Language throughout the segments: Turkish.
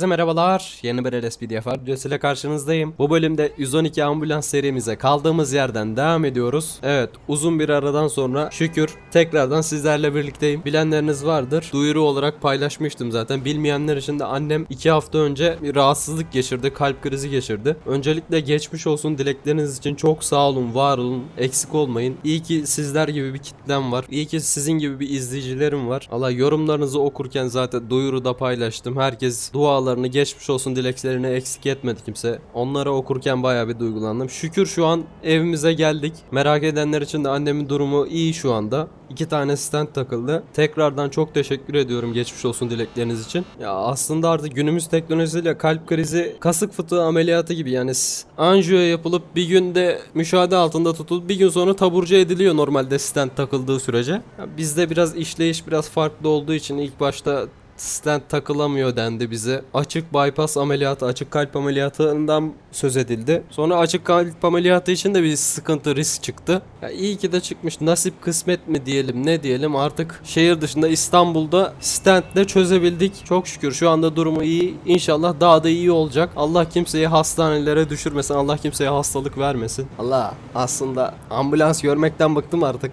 Herkese merhabalar. Yeni bir LSPDF videosuyla karşınızdayım. Bu bölümde 112 ambulans serimize kaldığımız yerden devam ediyoruz. Evet uzun bir aradan sonra şükür tekrardan sizlerle birlikteyim. Bilenleriniz vardır. Duyuru olarak paylaşmıştım zaten. Bilmeyenler için de annem 2 hafta önce bir rahatsızlık geçirdi. Kalp krizi geçirdi. Öncelikle geçmiş olsun dilekleriniz için çok sağ olun, var olun, eksik olmayın. İyi ki sizler gibi bir kitlem var. İyi ki sizin gibi bir izleyicilerim var. Allah yorumlarınızı okurken zaten duyuruda paylaştım. Herkes dualarını geçmiş olsun dileklerini eksik etmedi kimse. Onları okurken bayağı bir duygulandım. Şükür şu an evimize geldik. Merak edenler için de annemin durumu iyi şu anda. İki tane stent takıldı. Tekrardan çok teşekkür ediyorum geçmiş olsun dilekleriniz için. Ya aslında artık günümüz teknolojisiyle kalp krizi kasık fıtığı ameliyatı gibi yani anjiyo yapılıp bir günde müşahede altında tutulup bir gün sonra taburcu ediliyor normalde stent takıldığı sürece. Ya bizde biraz işleyiş biraz farklı olduğu için ilk başta stent takılamıyor dendi bize. Açık bypass ameliyatı, açık kalp ameliyatından söz edildi. Sonra açık kalp ameliyatı için de bir sıkıntı, risk çıktı. Ya iyi ki de çıkmış. Nasip kısmet mi diyelim, ne diyelim artık şehir dışında İstanbul'da stentle çözebildik. Çok şükür şu anda durumu iyi. İnşallah daha da iyi olacak. Allah kimseyi hastanelere düşürmesin. Allah kimseye hastalık vermesin. Allah aslında ambulans görmekten bıktım artık.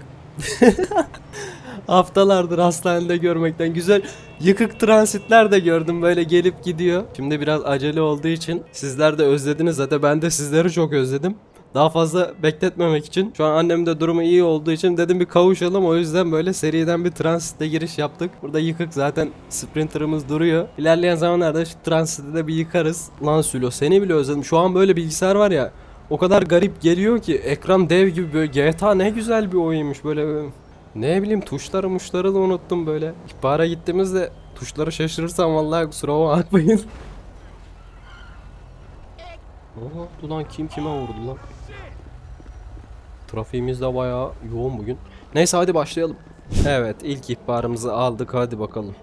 Haftalardır hastanede görmekten güzel yıkık transitler de gördüm böyle gelip gidiyor. Şimdi biraz acele olduğu için sizler de özlediniz zaten ben de sizleri çok özledim. Daha fazla bekletmemek için şu an annem de durumu iyi olduğu için dedim bir kavuşalım o yüzden böyle seriden bir transitte giriş yaptık. Burada yıkık zaten sprinterımız duruyor. İlerleyen zamanlarda şu transiti de bir yıkarız. Lan Sülo seni bile özledim. Şu an böyle bilgisayar var ya o kadar garip geliyor ki ekran dev gibi böyle GTA ne güzel bir oyunmuş böyle ne bileyim tuşları muşları da unuttum böyle. İhbara gittiğimizde tuşları şaşırırsam vallahi kusura bakmayın. Oldu lan kim kime vurdu lan? Trafiğimiz de bayağı yoğun bugün. Neyse hadi başlayalım. Evet ilk ihbarımızı aldık hadi bakalım.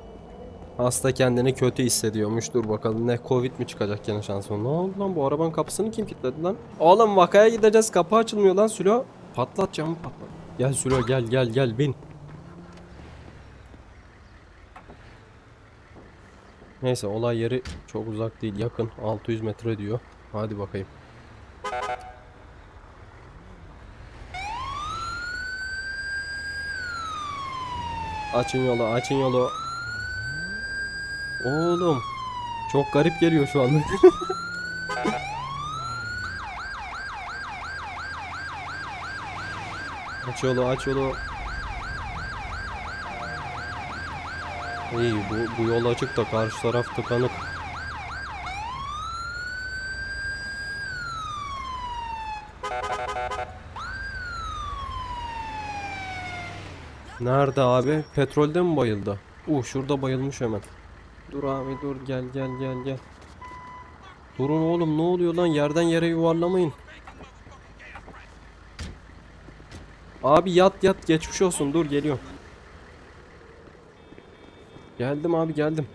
Hasta kendini kötü hissediyormuş. Dur bakalım ne covid mi çıkacak gene şansın. Ne oldu lan bu arabanın kapısını kim kilitledi lan? Oğlum vakaya gideceğiz kapı açılmıyor lan Sülo. Patlat camı patlat. Gel Sülo gel gel gel bin. Neyse olay yeri çok uzak değil yakın 600 metre diyor. Hadi bakayım. Açın yolu açın yolu. Oğlum çok garip geliyor şu anda. aç yolu aç yolu. İyi bu, bu yol açık da karşı taraf tıkanık. Nerede abi? Petrolde mi bayıldı? Uh şurada bayılmış hemen. Dur abi dur gel gel gel gel. Durun oğlum ne oluyor lan yerden yere yuvarlamayın. Abi yat yat geçmiş olsun dur geliyorum. Geldim abi geldim.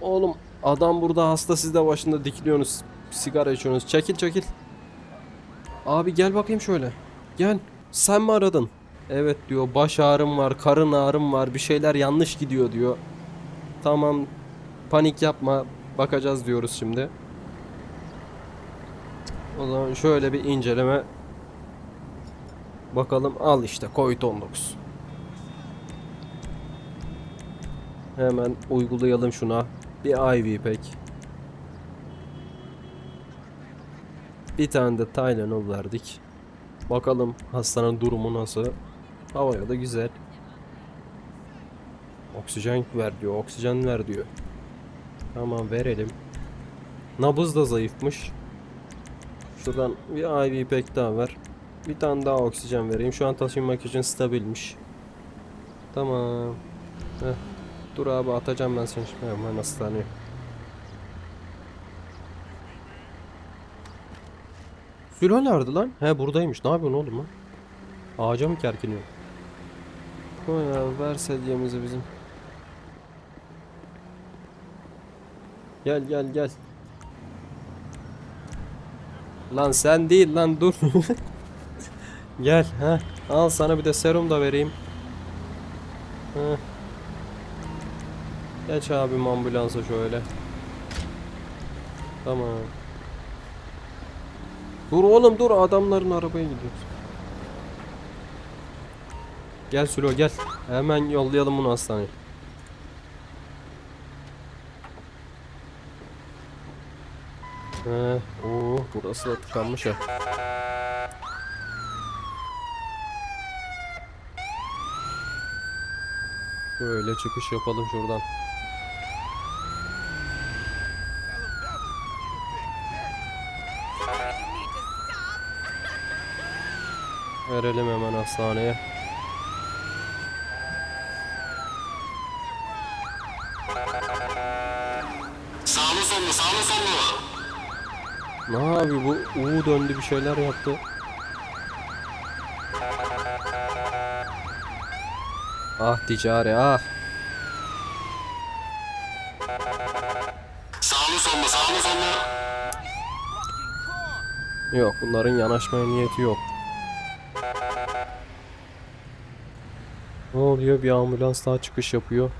Oğlum adam burada hasta siz de başında dikiliyorsunuz. Sigara içiyorsunuz. Çekil çekil. Abi gel bakayım şöyle. Gel. Sen mi aradın? Evet diyor. Baş ağrım var, karın ağrım var. Bir şeyler yanlış gidiyor diyor. Tamam. Panik yapma. Bakacağız diyoruz şimdi. O zaman şöyle bir inceleme. Bakalım al işte Covid-19. Hemen uygulayalım şuna. Bir IV pack. Bir tane de Tylenol verdik. Bakalım hastanın durumu nasıl. Havaya da güzel. Oksijen ver diyor. Oksijen ver diyor. Tamam verelim. Nabız da zayıfmış. Şuradan bir IV pack daha ver. Bir tane daha oksijen vereyim. Şu an taşınmak için stabilmiş. Tamam. Heh. Dur abi atacağım ben seni şimdi hemen hastaneye. Sülo nerede lan? He buradaymış. Ne yapıyorsun oğlum lan? Ağaca mı kerkiniyor? Koy ya ver sedyemizi bizim. Gel gel gel. Lan sen değil lan dur. gel ha. Al sana bir de serum da vereyim. Heh. Geç abim ambulansa şöyle. Tamam. Dur oğlum dur adamların arabaya gidiyoruz. Gel Sülo gel. Hemen yollayalım bunu hastaneye. He, oo, burası da tıkanmış ya. Böyle çıkış yapalım şuradan. Verelim hemen hastaneye. Sağlı sollu sağlı sollu. Ne abi bu U döndü bir şeyler yaptı. Ah ticari ah. Sağlı sollu sağlı sollu. Yok bunların yanaşmaya niyeti yok. Ne oluyor bir ambulans daha çıkış yapıyor.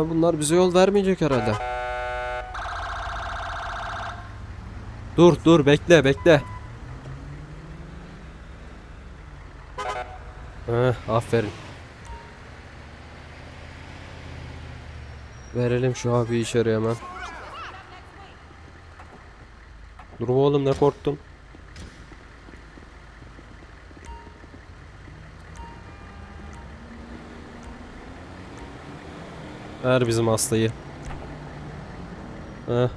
Abi bunlar bize yol vermeyecek herhalde. Dur dur bekle bekle. Heh, aferin. Verelim şu abi içeri hemen. Dur oğlum ne korktun? Ver bizim hastayı. Heh,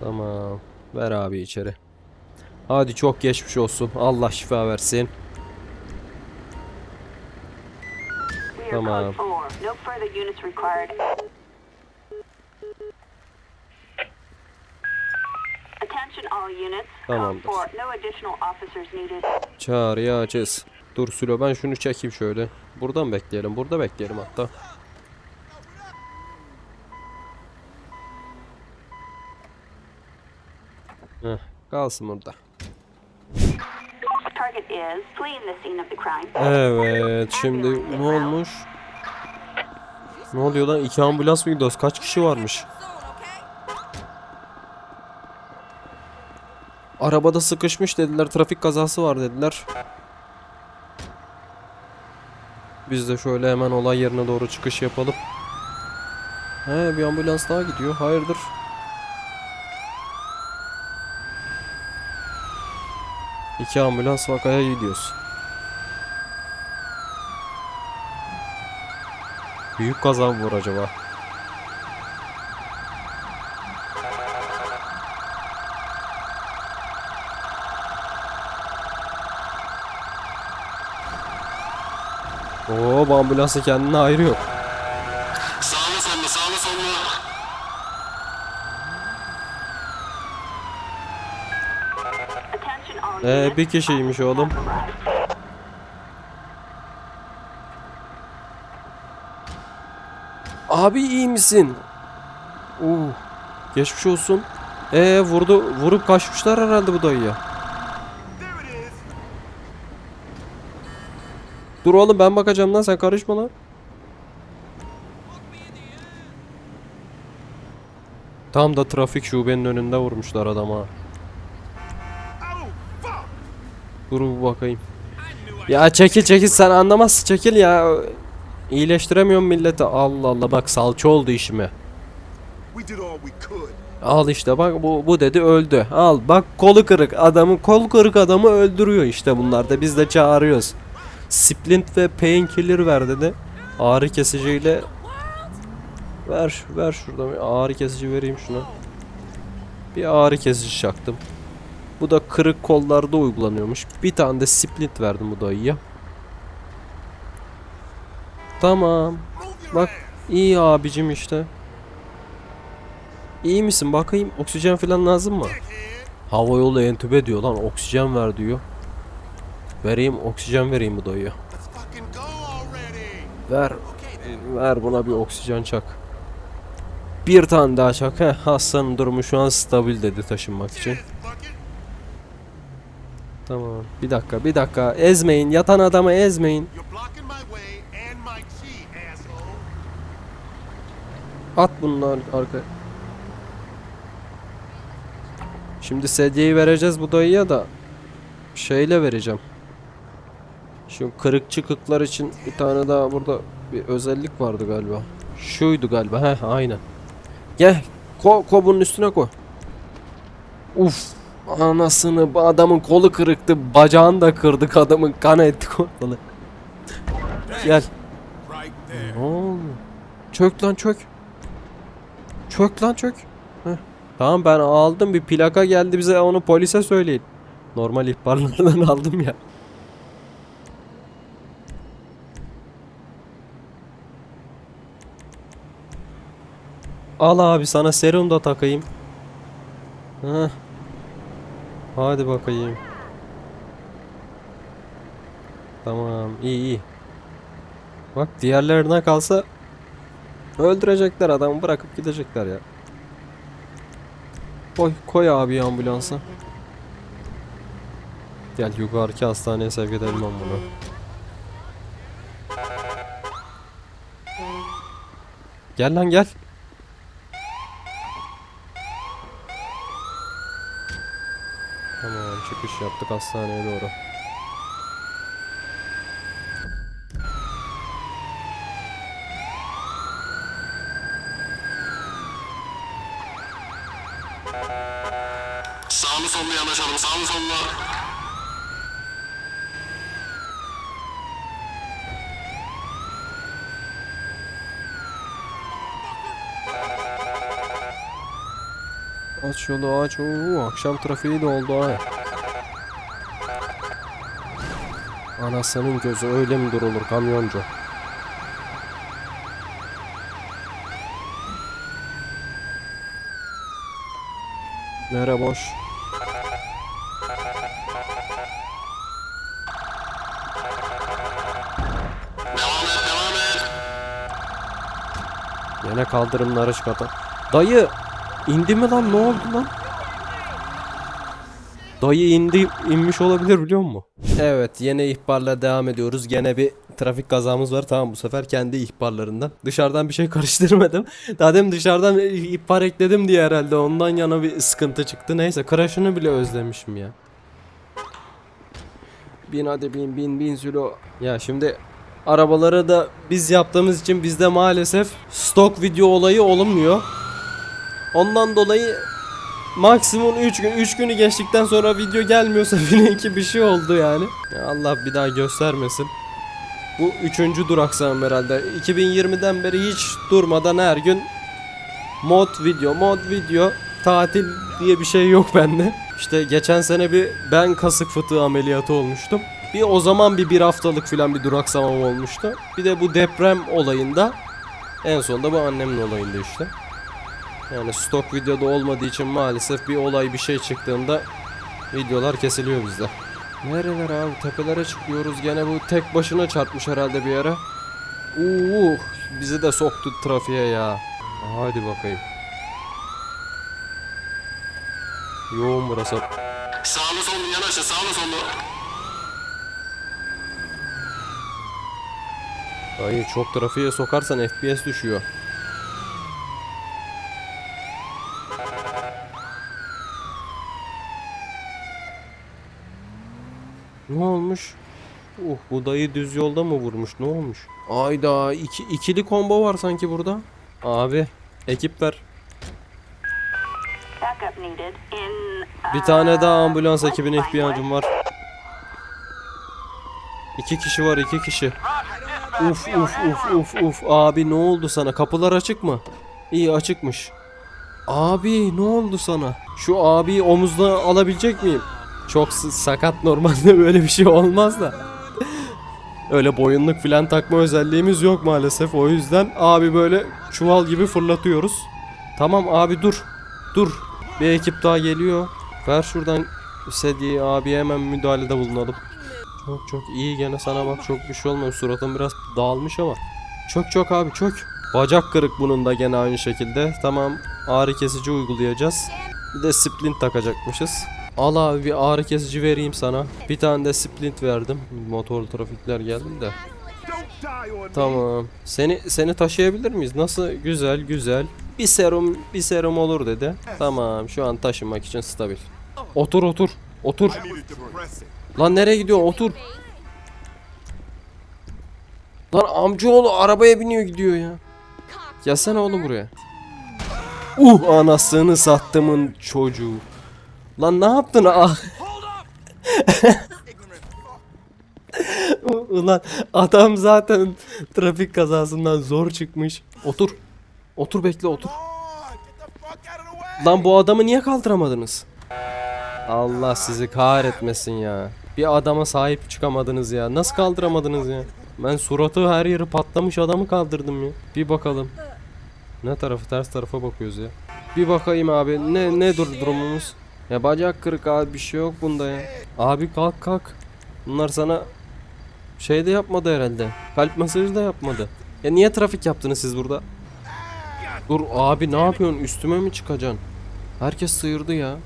tamam. Ver abi içeri. Hadi çok geçmiş olsun. Allah şifa versin. Tamam. code 4. No further units required. Attention all units. Code Tamamdır. 4. No additional officers needed. Çağrıyı açız. Dur Sülo ben şunu çekeyim şöyle. Buradan bekleyelim. Burada bekleyelim hatta. Heh, kalsın burada. Evet şimdi ne olmuş? Ne oluyor lan? İki ambulans mı gidiyoruz? Kaç kişi varmış? Arabada sıkışmış dediler. Trafik kazası var dediler. Biz de şöyle hemen olay yerine doğru çıkış yapalım. He bir ambulans daha gidiyor. Hayırdır? İki ambulans vakaya gidiyoruz. Büyük kaza mı var acaba? Ambulansın kendine ayrı yok. Sağlı sollu. Attention all Ee, bir kişiymiş oğlum. Abi iyi misin? Oo. Geçmiş olsun. Ee vurdu vurup kaçmışlar herhalde bu dayıya. Dur oğlum ben bakacağım lan sen karışma lan. Tam da trafik şubenin önünde vurmuşlar adama. Dur bakayım. Ya çekil çekil sen anlamazsın çekil ya. İyileştiremiyorum milleti. Allah Allah bak salça oldu işime. Al işte bak bu, bu dedi öldü. Al bak kolu kırık adamı kol kırık adamı öldürüyor işte bunlar da biz de çağırıyoruz. Splint ve painkiller ver dedi. Ağrı kesiciyle ver ver şurada bir ağrı kesici vereyim şuna. Bir ağrı kesici çaktım. Bu da kırık kollarda uygulanıyormuş. Bir tane de splint verdim bu dayıya. Tamam. Bak iyi abicim işte. İyi misin bakayım oksijen falan lazım mı? Hava yolu entübe diyor lan oksijen ver diyor. Vereyim oksijen vereyim bu already. Ver ver buna bir oksijen çak. Bir tane daha çak. Heh, hastanın durumu şu an stabil dedi taşınmak için. Tamam. Bir dakika, bir dakika. Ezmeyin. Yatan adamı ezmeyin. At bunlar arka. Şimdi sedyeyi vereceğiz bu dayıya da şeyle vereceğim. Şu kırık çıkıklar için bir tane daha burada bir özellik vardı galiba. Şuydu galiba. Heh aynen. Gel. Ko, ko bunun üstüne koy. Uf. Anasını bu adamın kolu kırıktı. Bacağını da kırdık adamın kan etti kolu. Gel. Ne oldu? Çök lan çök. Çök lan çök. Heh. Tamam ben aldım bir plaka geldi bize onu polise söyleyin. Normal ihbarlardan aldım ya. Al abi sana serum da takayım. Heh. Hadi bakayım. Tamam iyi iyi. Bak diğerlerine kalsa öldürecekler adamı bırakıp gidecekler ya. Koy, koy abi ambulansa. Gel yukarıki hastaneye sevk edelim ben bunu. Gel lan gel. Tamam çıkış yaptık hastaneye doğru. Sağlı sollu yanaşalım. Sağlı sollu. Aç yolu aç. Oo, akşam trafiği de oldu ha. Anasının gözü öyle mi durulur kamyoncu? Nere boş? Yine kaldırımlara çıkartan. Dayı indi mi lan ne oldu lan? Dayı indi inmiş olabilir biliyor musun? Evet yine ihbarla devam ediyoruz. Gene bir trafik kazamız var. Tamam bu sefer kendi ihbarlarından. Dışarıdan bir şey karıştırmadım. Daha demin dışarıdan ihbar ekledim diye herhalde ondan yana bir sıkıntı çıktı. Neyse crash'ını bile özlemişim ya. Bin hadi bin bin bin silo. Ya şimdi arabaları da biz yaptığımız için bizde maalesef stok video olayı olunmuyor. Ondan dolayı maksimum 3 gün 3 günü geçtikten sonra video gelmiyorsa ki bir şey oldu yani. Ya Allah bir daha göstermesin. Bu üçüncü duraksam herhalde. 2020'den beri hiç durmadan her gün mod video, mod video, tatil diye bir şey yok bende. İşte geçen sene bir ben kasık fıtığı ameliyatı olmuştum. Bir o zaman bir bir haftalık falan bir duraksamam olmuştu. Bir de bu deprem olayında en sonunda bu annemin olayında işte. Yani stok videoda olmadığı için maalesef bir olay bir şey çıktığında videolar kesiliyor bizde. Nereler abi tepelere çıkıyoruz gene bu tek başına çarpmış herhalde bir yere. Uuu bizi de soktu trafiğe ya. Hadi bakayım. Yoğun burası. Sağlı sollu yanaşın. Sağlı sollu. Hayır çok trafiğe sokarsan FPS düşüyor. Ne olmuş? Uh bu dayı düz yolda mı vurmuş? Ne olmuş? Ayda iki, ikili combo var sanki burada. Abi ekip ver. Backup needed in. Bir tane daha uh, ambulans ekibine ihtiyacım var. İki kişi var iki kişi. Uf uf uf uf uf abi ne oldu sana kapılar açık mı? İyi açıkmış. Abi ne oldu sana? Şu abiyi omuzda alabilecek miyim? Çok sakat normalde böyle bir şey olmaz da. Öyle boyunluk filan takma özelliğimiz yok maalesef. O yüzden abi böyle çuval gibi fırlatıyoruz. Tamam abi dur. Dur. Bir ekip daha geliyor. Ver şuradan sedyeyi abiye hemen müdahalede bulunalım. Çok çok iyi gene sana bak çok bir şey olmamış. Suratın biraz dağılmış ama. Çök çök abi çök. Bacak kırık bunun da gene aynı şekilde. Tamam ağrı kesici uygulayacağız. Bir de splint takacakmışız. Al abi bir ağrı kesici vereyim sana. Bir tane de splint verdim. Motorlu trafikler geldi de. Tamam. Seni seni taşıyabilir miyiz? Nasıl? Güzel, güzel. Bir serum, bir serum olur dedi. Tamam, şu an taşınmak için stabil. Otur, otur. Otur. Lan nereye gidiyor? Otur. Lan amcaoğlu arabaya biniyor gidiyor ya. Gelsene oğlum buraya. Uh anasını sattımın çocuğu. Lan ne yaptın ah? Ulan adam zaten trafik kazasından zor çıkmış. Otur. Otur bekle otur. Lan bu adamı niye kaldıramadınız? Allah sizi kahretmesin ya. Bir adama sahip çıkamadınız ya. Nasıl kaldıramadınız ya? Ben suratı her yeri patlamış adamı kaldırdım ya. Bir bakalım. Ne tarafı ters tarafa bakıyoruz ya. Bir bakayım abi. Ne ne dur durumumuz? Ya bacak kırık abi bir şey yok bunda ya. Abi kalk kalk. Bunlar sana şey de yapmadı herhalde. Kalp masajı da yapmadı. Ya niye trafik yaptınız siz burada? Dur abi ne yapıyorsun? Üstüme mi çıkacaksın? Herkes sıyırdı ya.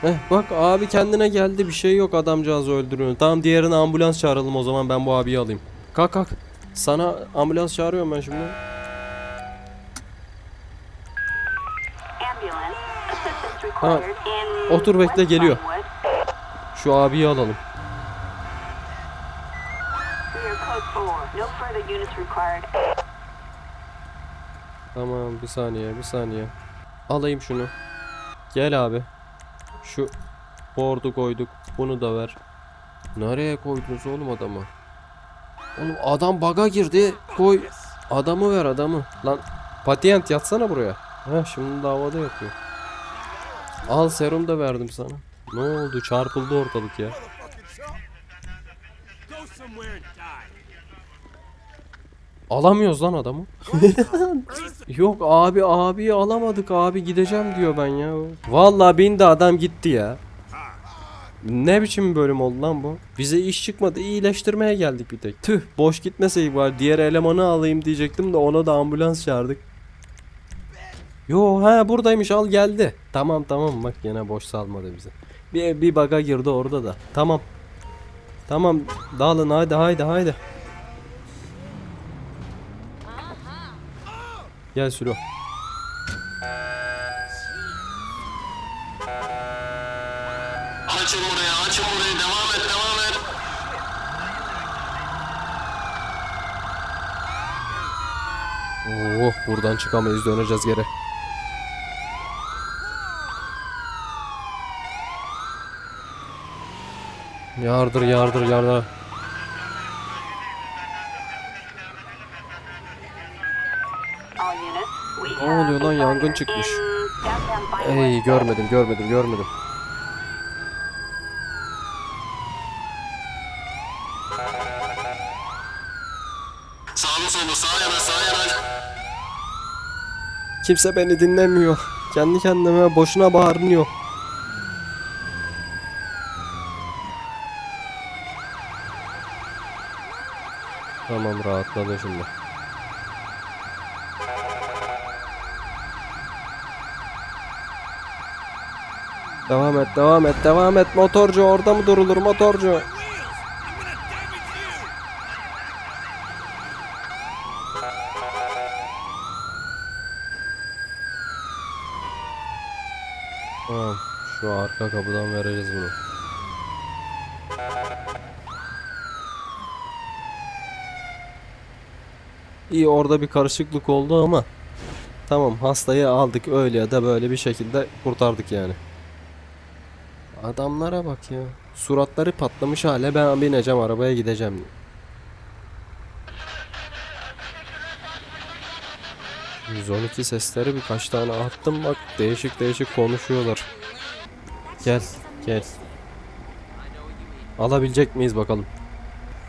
Heh bak abi kendine geldi bir şey yok adamcağızı öldürüyor. Tamam diğerine ambulans çağıralım o zaman ben bu abiyi alayım. Kalk kalk. Sana ambulans çağırıyorum ben şimdi. İn otur bekle, geliyor. Şu abiyi alalım. We are code 4. No further units required. Tamam bir saniye bir saniye. Alayım şunu. Gel abi. Şu board'u koyduk. Bunu da ver. Nereye koydunuz oğlum adamı? Oğlum adam baga girdi. Koy. Adamı ver adamı. Lan patient yatsana buraya. Heh şimdi davada yapıyor. Al serum da verdim sana. Ne oldu? Çarpıldı ortalık ya. Alamıyoruz lan adamı. Yok abi abi alamadık abi gideceğim diyor ben ya. Vallahi bindi adam gitti ya. Ne biçim bölüm oldu lan bu? Bize iş çıkmadı iyileştirmeye geldik bir tek. Tüh boş gitmeseydik var diğer elemanı alayım diyecektim de ona da ambulans çağırdık. Yo ha buradaymış al geldi. Tamam tamam bak yine boş salmadı bize. Bir, bir baga girdi orada da. Tamam. Tamam dağılın haydi haydi haydi. Gel Sülo. Açın burayı, açın burayı. Devam et, devam et. Oh buradan çıkamayız döneceğiz geri. Yardır yardır yardır. Ne oluyor lan? Yangın çıkmış. Ey görmedim görmedim görmedim. Sağlı sollu, sağ yana, sağ yana. Kimse beni dinlemiyor. Kendi kendime boşuna bağırınıyor. Rahatladı şimdi. Devam et, devam et, devam et. Motorcu orada mı durulur motorcu? Tamam. Şu arka kapıdan vereceğiz bunu. İyi orada bir karışıklık oldu ama tamam hastayı aldık öyle ya da böyle bir şekilde kurtardık yani. Adamlara bak ya. Suratları patlamış hale ben bineceğim arabaya gideceğim. ...112 sesleri birkaç tane attım bak değişik değişik konuşuyorlar. Gel gel. Alabilecek miyiz bakalım.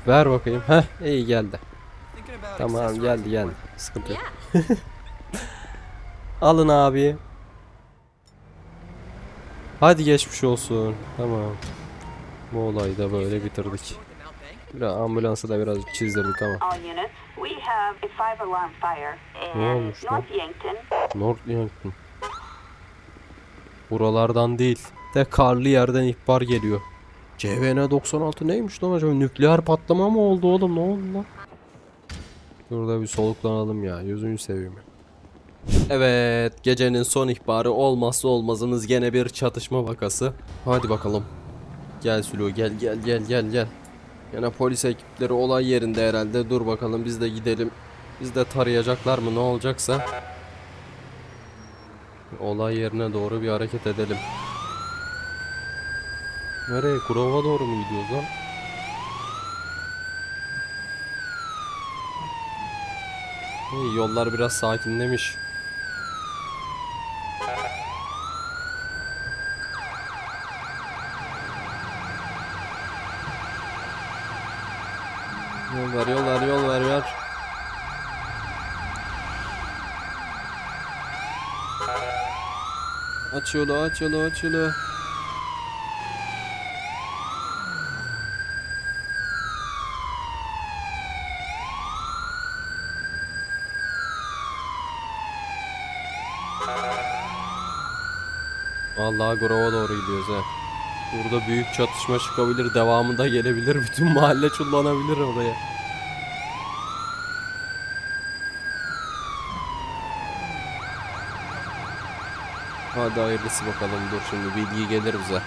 Ver bakayım. Heh iyi geldi. Tamam geldi geldi. Sıkıntı yok. Alın abi. Hadi geçmiş olsun. Tamam. Bu olayı da böyle bitirdik. Biraz ambulansı da biraz çizdirdik ama. Ne olmuş lan? North Yankton. North Yankton. Buralardan değil. De karlı yerden ihbar geliyor. CVN 96 neymiş lan acaba? Nükleer patlama mı oldu oğlum? Ne oldu lan? Şurada bir soluklanalım ya. Yüzünü seveyim. Evet, gecenin son ihbarı olmazsa olmazımız gene bir çatışma vakası. Hadi bakalım. Gel Sülo gel gel gel gel gel. Yine polis ekipleri olay yerinde herhalde. Dur bakalım biz de gidelim. Biz de tarayacaklar mı ne olacaksa. Olay yerine doğru bir hareket edelim. Nereye? Kurova doğru mu gidiyoruz lan? İyi yollar biraz sakinlemiş. Yol ver yol ver yol ver ver. Aç yolu aç yolu aç yolu. Vallahi Grova doğru gidiyoruz ha. Burada büyük çatışma çıkabilir, devamında gelebilir. Bütün mahalle çullanabilir oraya. Hadi hayırlısı bakalım. Dur şimdi bilgi gelir bize.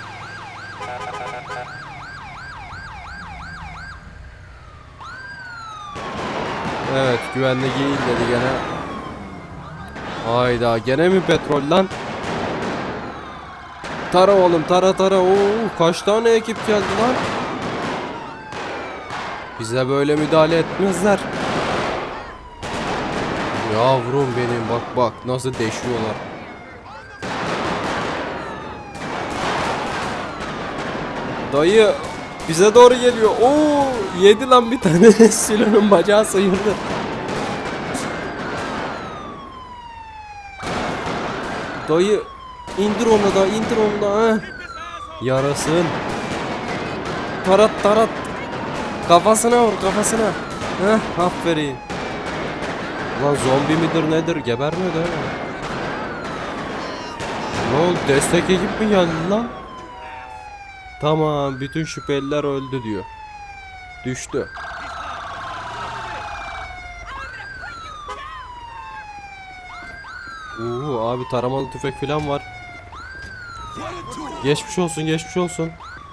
Evet güvenlik iyi dedi gene. Hayda gene mi petrol lan? Tara oğlum tara tara. Oo, kaç tane ekip geldi lan? Bize böyle müdahale etmezler. Yavrum benim bak bak nasıl deşiyorlar. Dayı bize doğru geliyor. Oo yedi lan bir tane Silo'nun bacağı sıyırdı. Dayı indir onu da indir onu da ha. Yarasın. Tarat tarat. Kafasına vur kafasına. Heh aferin. Lan zombi midir nedir gebermiyor mi? Ne oldu destek ekip mi geldi lan? Tamam bütün şüpheliler öldü diyor. Düştü. Uuu abi taramalı tüfek falan var. Geçmiş olsun geçmiş olsun.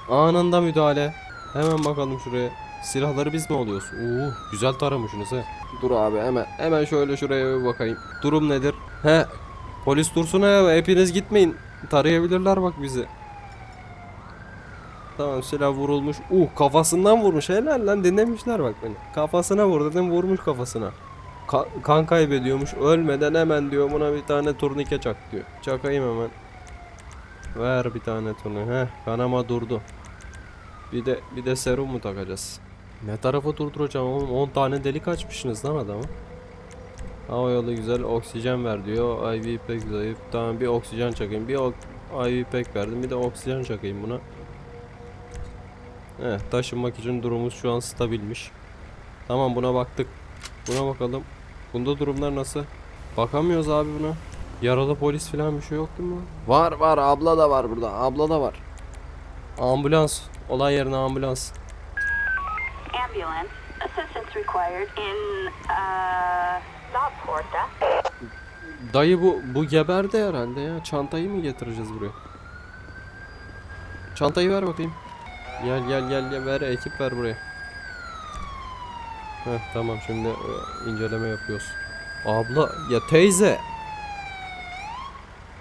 Anında müdahale. Hemen bakalım şuraya. Silahları biz mi alıyoruz? Uuu güzel taramışsınız he. Dur abi hemen hemen şöyle şuraya bir bakayım. Durum nedir? He polis dursun ya hepiniz gitmeyin. Tarayabilirler bak bizi. Tamam silah vurulmuş. Uh kafasından vurmuş. Helal lan dinlemişler bak beni. Kafasına vur dedim vurmuş kafasına. Ka- kan kaybediyormuş. Ölmeden hemen diyor buna bir tane turnike çak diyor. Çakayım hemen. Ver bir tane turnike. Heh kanama durdu. Bir de bir de serum mu takacağız? Ne tarafa durduracağım oğlum? 10 tane delik açmışsınız lan adamı. Hava yolu güzel oksijen ver diyor. IV pek zayıf. Tamam bir oksijen çakayım. Bir IV pek verdim. Bir de oksijen çakayım buna. Heh, taşınmak için durumumuz şu an stabilmiş. Tamam buna baktık. Buna bakalım. Bunda durumlar nasıl? Bakamıyoruz abi buna. Yaralı polis falan bir şey yok değil mi? Var var abla da var burada. Abla da var. Ambulans. Olay yerine ambulans. Ambulance. Assistance required in, uh, Southporta. Dayı bu bu geberdi herhalde ya. Çantayı mı getireceğiz buraya? Çantayı ver bakayım. Gel gel gel gel ver ekip ver buraya. Heh tamam şimdi e, inceleme yapıyoruz. Abla ya teyze.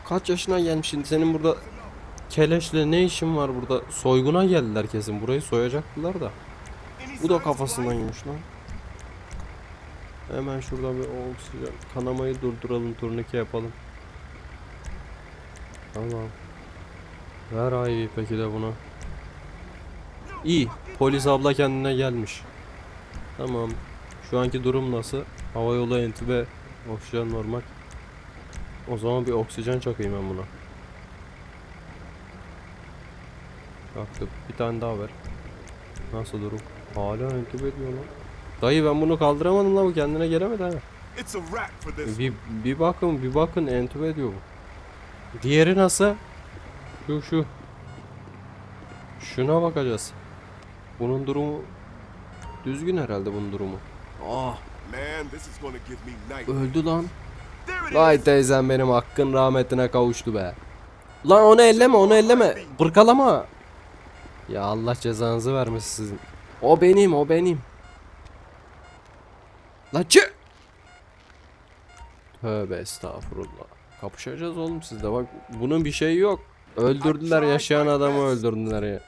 Kaç yaşına gelmişsin senin burada keleşle ne işin var burada? Soyguna geldiler kesin burayı soyacaktılar da. Bu da kafasından yemiş lan. Hemen şurada bir oksijen kanamayı durduralım turnike yapalım. Tamam. Ver ayı peki de buna. İyi. Polis abla kendine gelmiş. Tamam. Şu anki durum nasıl? Hava yolu entübe. Oksijen normal. O zaman bir oksijen çakayım ben buna. Çaktım. Bir tane daha ver. Nasıl durum? Hala entübe diyor lan. Dayı ben bunu kaldıramadım lan bu kendine gelemedi ha. Bir, bir bakın bir bakın entübe ediyor bu. Diğeri nasıl? Şu şu. Şuna bakacağız. Bunun durumu düzgün herhalde bunun durumu. Ah öldü lan. Vay teyzem benim hakkın rahmetine kavuştu be. Lan onu elleme onu elleme. Bırkalama. Ya Allah cezanızı vermesin sizin. O benim o benim. Lan çı. Tövbe estağfurullah. Kapışacağız oğlum sizde bak bunun bir şeyi yok. Öldürdüler yaşayan adamı öldürdüler ya.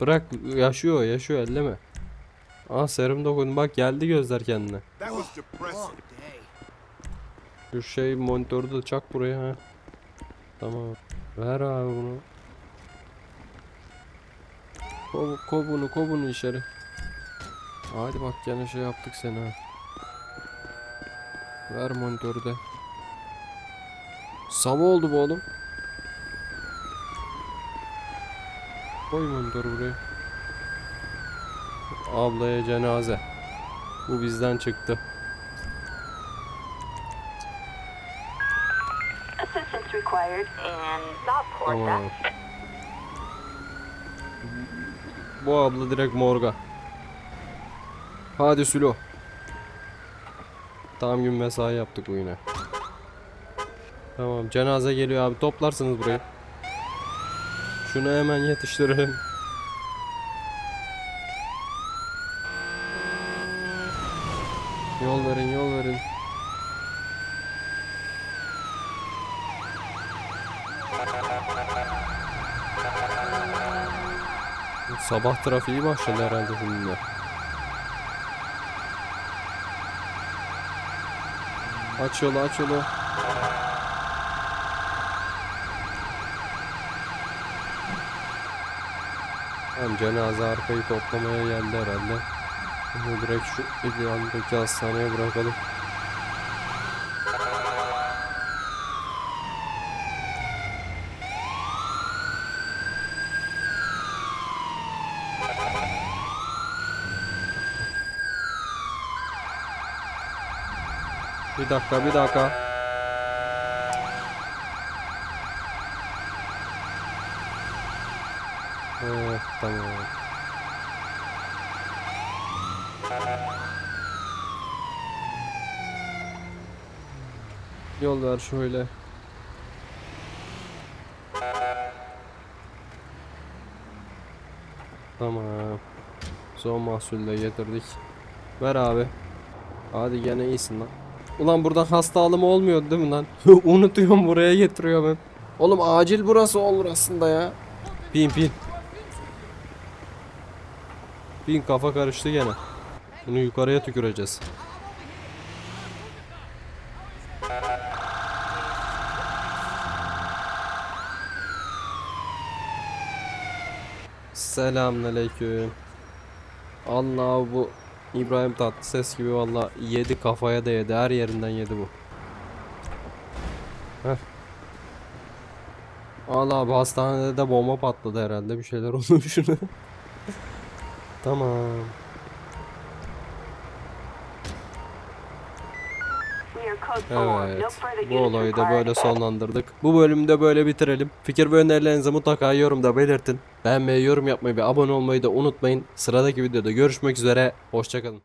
Bırak yaşıyor yaşıyor elleme. Aa serum dokun bak geldi gözler kendine. Şu şey monitörü de çak buraya ha. Tamam. Ver abi bunu. Kov, kov bunu, kov bunu içeri. Hadi bak gene şey yaptık seni ha. Ver monitörü de. Sabah oldu bu oğlum. Koy monitörü buraya. Ablaya cenaze. Bu bizden çıktı. Required in Southport. Tamam. Bu abla direkt morga. Hadi Sülo. Tam gün mesai yaptık bu yine. Tamam cenaze geliyor abi toplarsınız burayı. Şunu hemen yetiştirelim. Yol verin yol verin. Sabah trafiği başladı herhalde şimdi. Aç yolu aç yolu. Hem cenaze arkayı toplamaya geldi herhalde. Bunu direkt şu yandaki hastaneye bırakalım. Bir dakika bir dakika. Evet tamam. Yol ver şöyle. Tamam. Son mahsulle getirdik. Ver abi. Hadi gene iyisin lan. Ulan buradan hasta alımı olmuyor değil mi lan? Unutuyorum buraya getiriyorum hep. Oğlum acil burası olur aslında ya. Pin pin. Pin kafa karıştı gene. Bunu yukarıya tüküreceğiz. Selamünaleyküm. Allah bu İbrahim Tatlıses gibi valla yedi kafaya da yedi her yerinden yedi bu. Heh. Allah abi hastanede de bomba patladı herhalde bir şeyler olmuş şuna. tamam. Evet. Bu olayı da böyle sonlandırdık. Bu bölümde böyle bitirelim. Fikir ve önerilerinizi mutlaka yorumda belirtin. Beğenmeyi, yorum yapmayı ve abone olmayı da unutmayın. Sıradaki videoda görüşmek üzere. Hoşçakalın.